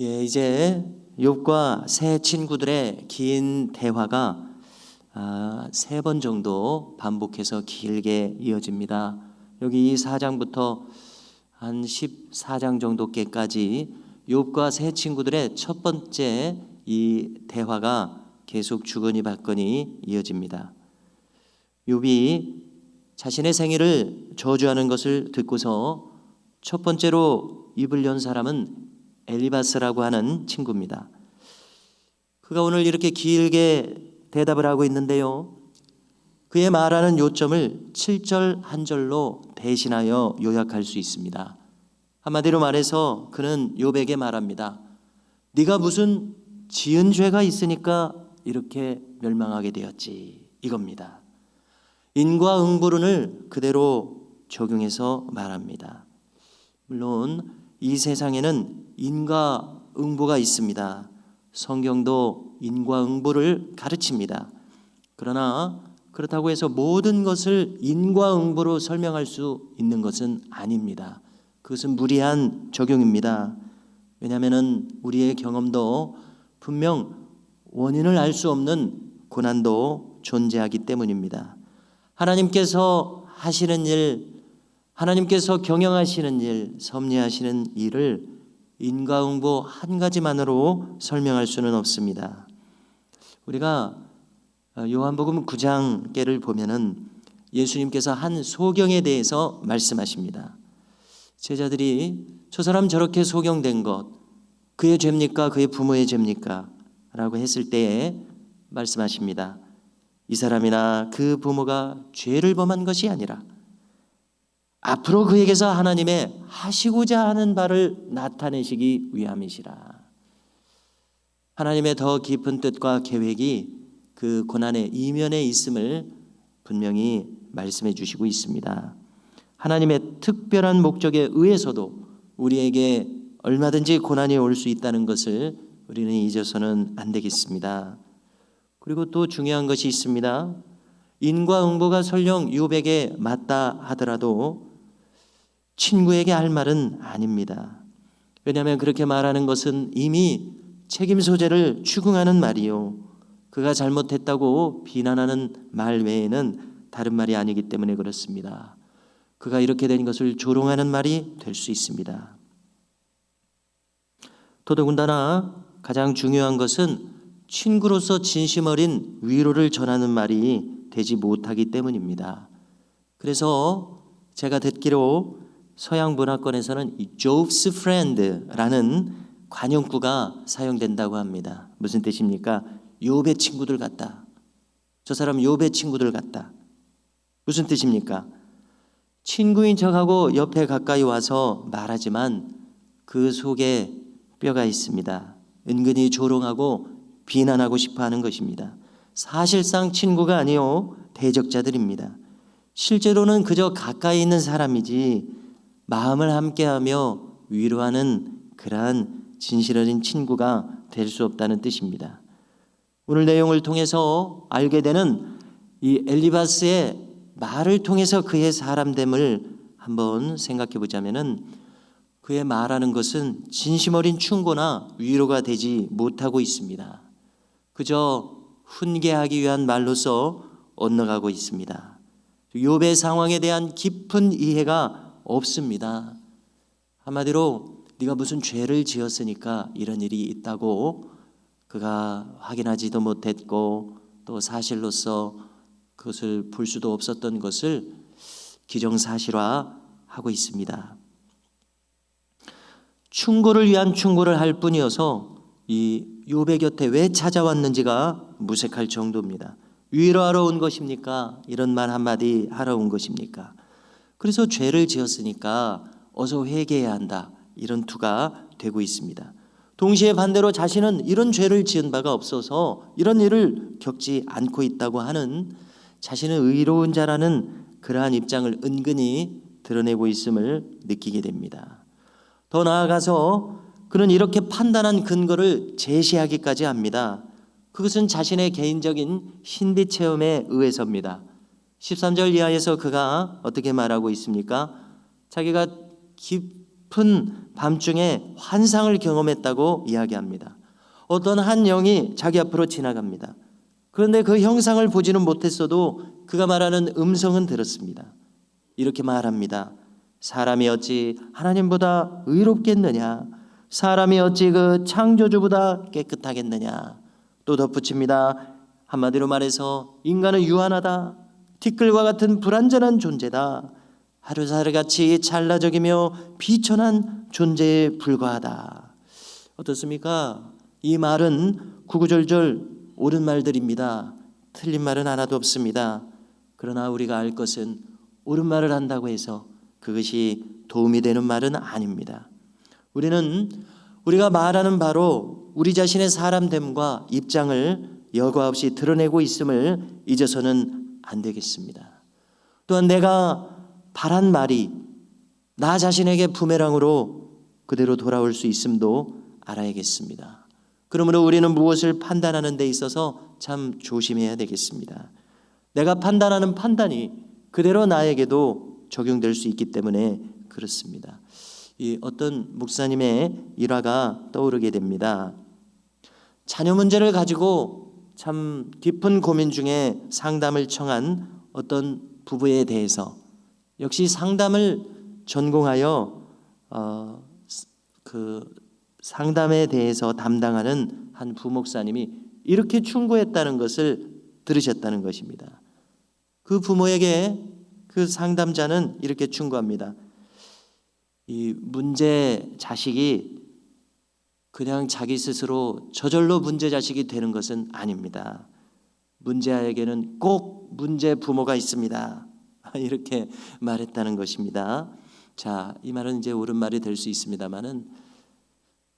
예, 이제 욥과 새 친구들의 긴 대화가 아, 세 번 정도 반복해서 길게 이어집니다. 여기 이 4장부터 한 14장 정도께까지 욥과 새 친구들의 첫 번째 이 대화가 계속 주거니 받거니 이어집니다. 욥이 자신의 생일을 저주하는 것을 듣고서 첫 번째로 입을 연 사람은 엘리바스라고 하는 친구입니다. 그가 오늘 이렇게 길게 대답을 하고 있는데요. 그의 말하는 요점을 7절 한 절로 대신하여 요약할 수 있습니다. 한마디로 말해서 그는 욥에게 말합니다. 네가 무슨 지은 죄가 있으니까 이렇게 멸망하게 되었지 이겁니다. 인과응보론을 그대로 적용해서 말합니다. 물론 이 세상에는 인과응보가 있습니다. 성경도 인과응보를 가르칩니다. 그러나 그렇다고 해서 모든 것을 인과응보로 설명할 수 있는 것은 아닙니다. 그것은 무리한 적용입니다. 왜냐하면 우리의 경험도 분명 원인을 알 수 없는 고난도 존재하기 때문입니다. 하나님께서 하시는 일, 하나님께서 경영하시는 일, 섭리하시는 일을 인과응보 한 가지만으로 설명할 수는 없습니다. 우리가 요한복음 9장께를 보면은 예수님께서 한 소경에 대해서 말씀하십니다. 제자들이 저 사람 저렇게 소경된 것 그의 죄입니까? 그의 부모의 죄입니까? 라고 했을 때에 말씀하십니다. 이 사람이나 그 부모가 죄를 범한 것이 아니라 앞으로 그에게서 하나님의 하시고자 하는 바를 나타내시기 위함이시라. 하나님의 더 깊은 뜻과 계획이 그 고난의 이면에 있음을 분명히 말씀해 주시고 있습니다. 하나님의 특별한 목적에 의해서도 우리에게 얼마든지 고난이 올 수 있다는 것을 우리는 잊어서는 안 되겠습니다. 그리고 또 중요한 것이 있습니다. 인과응보가 설령 유백에 맞다 하더라도 친구에게 할 말은 아닙니다. 왜냐하면 그렇게 말하는 것은 이미 책임 소재를 추궁하는 말이요. 그가 잘못했다고 비난하는 말 외에는 다른 말이 아니기 때문에 그렇습니다. 그가 이렇게 된 것을 조롱하는 말이 될 수 있습니다. 더더군다나 가장 중요한 것은 친구로서 진심 어린 위로를 전하는 말이 되지 못하기 때문입니다. 그래서 제가 듣기로 서양 문화권에서는 이 Jove's Friend라는 관용구가 사용된다고 합니다. 무슨 뜻입니까? 욥의 친구들 같다. 저 사람 욥의 친구들 같다. 무슨 뜻입니까? 친구인 척하고 옆에 가까이 와서 말하지만 그 속에 뼈가 있습니다. 은근히 조롱하고 비난하고 싶어 하는 것입니다. 사실상 친구가 아니요 대적자들입니다. 실제로는 그저 가까이 있는 사람이지 마음을 함께하며 위로하는 그러한 진실 어린 친구가 될 수 없다는 뜻입니다. 오늘 내용을 통해서 알게 되는 이 엘리바스의 말을 통해서 그의 사람됨을 한번 생각해 보자면은 그의 말하는 것은 진심 어린 충고나 위로가 되지 못하고 있습니다. 그저 훈계하기 위한 말로서 엇나가고 있습니다. 욥의 상황에 대한 깊은 이해가 없습니다. 한마디로 네가 무슨 죄를 지었으니까 이런 일이 있다고 그가 확인하지도 못했고 또 사실로서 그것을 볼 수도 없었던 것을 기정사실화하고 있습니다. 충고를 위한 충고를 할 뿐이어서 이 욥의 곁에 왜 찾아왔는지가 무색할 정도입니다. 위로하러 온 것입니까? 이런 말 한마디 하러 온 것입니까? 그래서 죄를 지었으니까 어서 회개해야 한다. 이런 투가 되고 있습니다. 동시에 반대로 자신은 이런 죄를 지은 바가 없어서 이런 일을 겪지 않고 있다고 하는 자신은 의로운 자라는 그러한 입장을 은근히 드러내고 있음을 느끼게 됩니다. 더 나아가서 그는 이렇게 판단한 근거를 제시하기까지 합니다. 그것은 자신의 개인적인 신비 체험에 의해서입니다. 13절 이하에서 그가 어떻게 말하고 있습니까? 자기가 깊은 밤중에 환상을 경험했다고 이야기합니다. 어떤 한 영이 자기 앞으로 지나갑니다. 그런데 그 형상을 보지는 못했어도 그가 말하는 음성은 들었습니다. 이렇게 말합니다. 사람이 어찌 하나님보다 의롭겠느냐? 사람이 어찌 그 창조주보다 깨끗하겠느냐? 또 덧붙입니다. 한마디로 말해서 인간은 유한하다. 티끌과 같은 불완전한 존재다. 하루살이같이 찰나적이며 비천한 존재에 불과하다. 어떻습니까? 이 말은 구구절절 옳은 말들입니다. 틀린 말은 하나도 없습니다. 그러나 우리가 알 것은 옳은 말을 한다고 해서 그것이 도움이 되는 말은 아닙니다. 우리는 우리가 말하는 바로 우리 자신의 사람됨과 입장을 여과 없이 드러내고 있음을 잊어서는 안 되겠습니다. 또한 내가 바란 말이 나 자신에게 부메랑으로 그대로 돌아올 수 있음도 알아야겠습니다. 그러므로 우리는 무엇을 판단하는 데 있어서 참 조심해야 되겠습니다. 내가 판단하는 판단이 그대로 나에게도 적용될 수 있기 때문에 그렇습니다. 이 어떤 목사님의 일화가 떠오르게 됩니다. 자녀 문제를 가지고 참 깊은 고민 중에 상담을 청한 어떤 부부에 대해서 역시 상담을 전공하여 어, 그 상담에 대해서 담당하는 한 부목사님이 이렇게 충고했다는 것을 들으셨다는 것입니다. 그 부모에게 그 상담자는 이렇게 충고합니다. 이 문제 자식이 그냥 자기 스스로 저절로 문제 자식이 되는 것은 아닙니다. 문제아에게는 꼭 문제 부모가 있습니다. 이렇게 말했다는 것입니다. 자, 이 말은 이제 옳은 말이 될 수 있습니다만은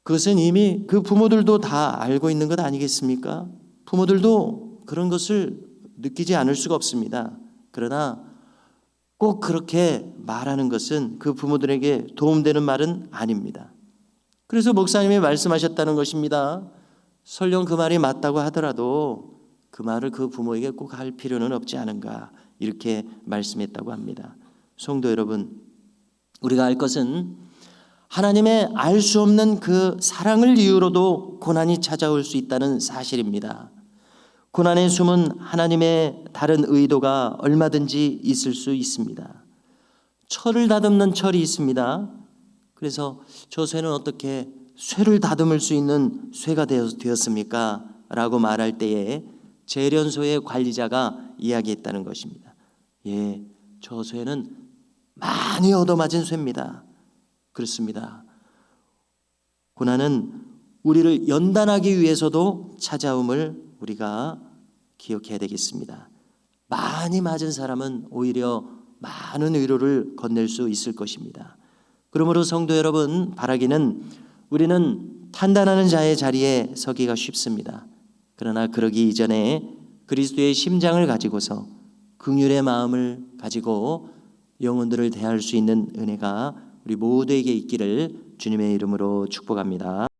그것은 이미 그 부모들도 다 알고 있는 것 아니겠습니까? 부모들도 그런 것을 느끼지 않을 수가 없습니다. 그러나 꼭 그렇게 말하는 것은 그 부모들에게 도움되는 말은 아닙니다. 그래서 목사님이 말씀하셨다는 것입니다. 설령 그 말이 맞다고 하더라도 그 말을 그 부모에게 꼭 할 필요는 없지 않은가 이렇게 말씀했다고 합니다. 성도 여러분, 우리가 알 것은 하나님의 알 수 없는 그 사랑을 이유로도 고난이 찾아올 수 있다는 사실입니다. 고난의 숨은 하나님의 다른 의도가 얼마든지 있을 수 있습니다. 철을 다듬는 철이 있습니다. 그래서 저 쇠는 어떻게 쇠를 다듬을 수 있는 쇠가 되었습니까? 라고 말할 때에 재련소의 관리자가 이야기했다는 것입니다. 예, 저 쇠는 많이 얻어맞은 쇠입니다. 그렇습니다. 고난은 우리를 연단하기 위해서도 찾아옴을 우리가 기억해야 되겠습니다. 많이 맞은 사람은 오히려 많은 위로를 건넬 수 있을 것입니다. 그러므로 성도 여러분, 바라기는 우리는 판단하는 자의 자리에 서기가 쉽습니다. 그러나 그러기 이전에 그리스도의 심장을 가지고서 긍휼의 마음을 가지고 영혼들을 대할 수 있는 은혜가 우리 모두에게 있기를 주님의 이름으로 축복합니다.